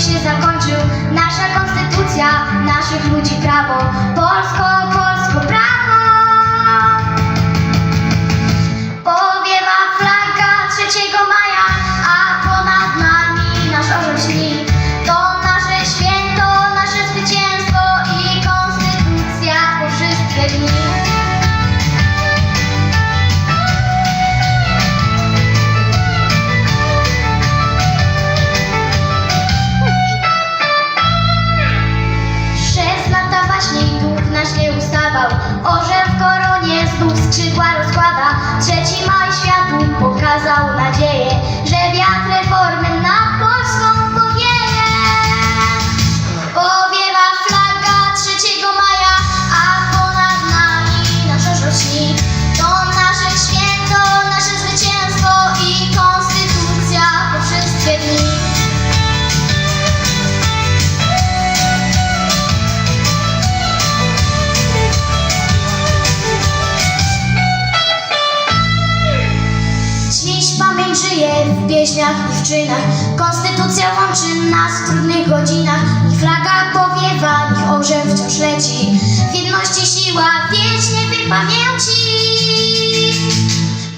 się zakończył. Nasza konstytucja, naszych ludzi prawo, Polsko, Polsko, żyje w pieśniach i w czynach Konstytucja łączy nas w trudnych godzinach. I flaga powiewa, ich orzeł wciąż leci. W jedności siła wiecznie w pamięci.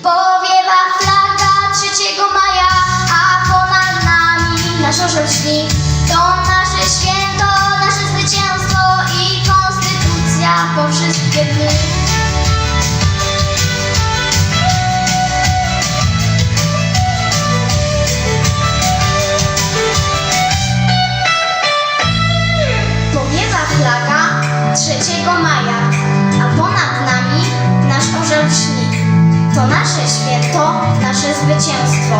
Powiewa flaga 3 maja A ponad nami nasz orzeł śni. To nasze święto, nasze zwycięstwo I konstytucja po wszystkie dni 3 maja, a ponad nami nasz orzeł śni. To nasze święto, nasze zwycięstwo